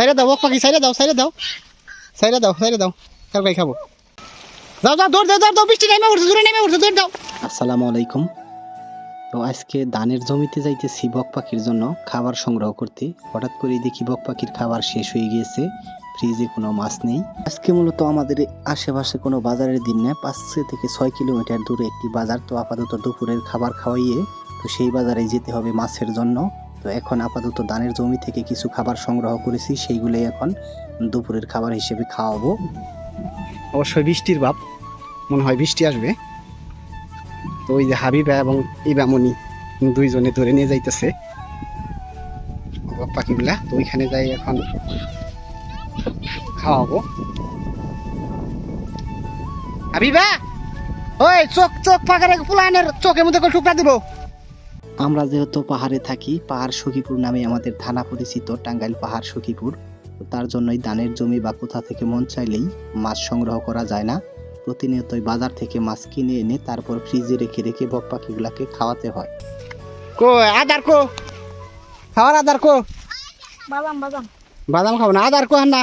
সাইডে দাও বক পাখি সাইডে দাও সাইডে দাও। সাইডে দাও সাইডে দাও। কালকে খাব। দাও দাও দৌড় দাও দাও বৃষ্টি নেমে উঠছে জোরে নেমে উঠছে দৌড় দাও। আসসালামু আলাইকুম। তো আজকে ধানের জমিতে যাইতেছি বক পাখির জন্য, খাবার সংগ্রহ করতে। হঠাৎ করে দেখি বক পাখির খাবার শেষ হয়ে গিয়েছে। ফ্রিজে কোনো মাছ নেই। আজকে মূলত আমাদের আশেপাশে কোনো বাজারের দিন না, পাঁচ থেকে ছয় কিলোমিটার দূরে একটি বাজার। তো আপাতত দুপুরের খাবার খাওয়াইয়ে, তো সেই বাজারে যেতে হবে মাছের জন্য। তো এখন আপাতত ধানের জমি থেকে কিছু খাবার সংগ্রহ করেছি, সেইগুলোই এখন দুপুরের খাবার হিসেবে খাওয়াবো। অবশ্যই বৃষ্টির বাপ মনে হয় বৃষ্টি আসবে। তো ওই যে হাবিবা এবং ইবামনি দুইজনে ধরে নিয়ে যাইতেছে। পাখিগুলা, তো ওইখানে যাই এখন খাওয়াবো। হাবিবা! ওই চোখ চোখ ফাঁকারে ফুলানের চোখের মধ্যে করে টুকরা দিব। আমরা যেহেতু পাহাড়ে থাকি পাহাড় সখীপুর নামে আমাদের থানা পরিচিত টাঙ্গাইল পাহাড় সখীপুর। তার জন্যই ধানের জমি বা কোথা থেকে মন চাইলেই মাছ সংগ্রহ করা যায় না। প্রতিনিয়তই বাজার থেকে মাছ কিনে এনে তারপর ফ্রিজে রেখে রেখে বক পাখিগুলাকে খাওয়াতে হয়। কো আদার কো। খাওয়ার আদার কো। বাদাম বাদাম। বাদাম খাব না আদার কো না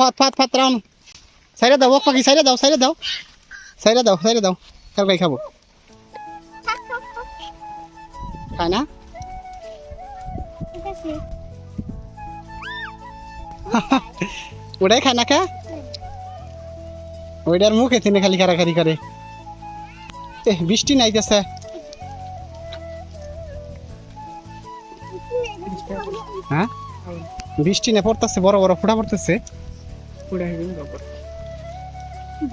ভাত ফাত ফাত রাউন সাইডে দাও বক পাখি সাইডে দাও সাইডে দাও। সাইডে দাও সাইডে দাও। কালকে খাব। খায় না? ওটাই খায় না কা ওইটার মুখে তিনি খালি কারাকারি করে। এ, বৃষ্টি নাইতেছে। হ্যাঁ? বৃষ্টি না পড়তেছে, বড় বড় ফোটা পড়তেছে।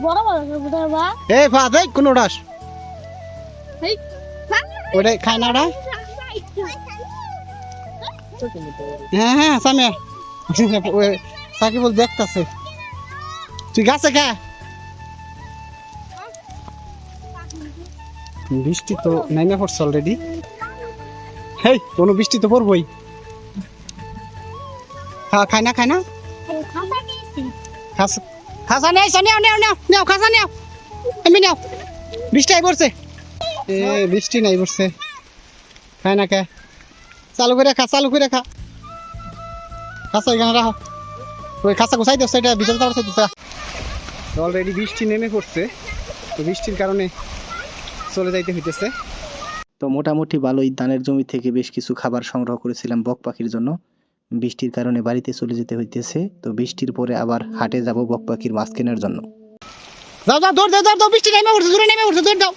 বড় বড় বা কোন এই খায় না হ্যাঁ হ্যাঁ সাকিবুল দেখতেছে। তুই গাছে খা। বৃষ্টি তো নাইমে পড়ছে অলরেডি হেই কোনো বৃষ্টি তো পড়বই। খা- খায় না খায় না? খাসা খাস নেই নেও নেও নেও নেও খাসা নেও এমনি নেও বৃষ্টি আই পড়ছে। এ বৃষ্টি নাই পড়ছে। খায় না কে? চালু করে খা চালু করে খা। খাসা এখানে রাখো। ওই খাসা গুছাই দিও সেটা ভিতরে তো দিতে অলরেডি বৃষ্টি নেমে পড়ছে। তো বৃষ্টির কারণে চলে যাইতে হইতেছে। তো মোটামুটি ভালোই ধানের জমি থেকে বেশ কিছু খাবার সংগ্রহ করেছিলাম বক পাখির জন্য। বৃষ্টির কারণে বাড়িতে চলে যেতে হইতেছে, তো বৃষ্টির পরে আবার হাটে যাব বক পাখির মাছ কেনার জন্য। যাও দাও দৌড় দাও দাও, বৃষ্টি নেমে উঠছে দূরে নেমে উঠছে দৌড় দাও।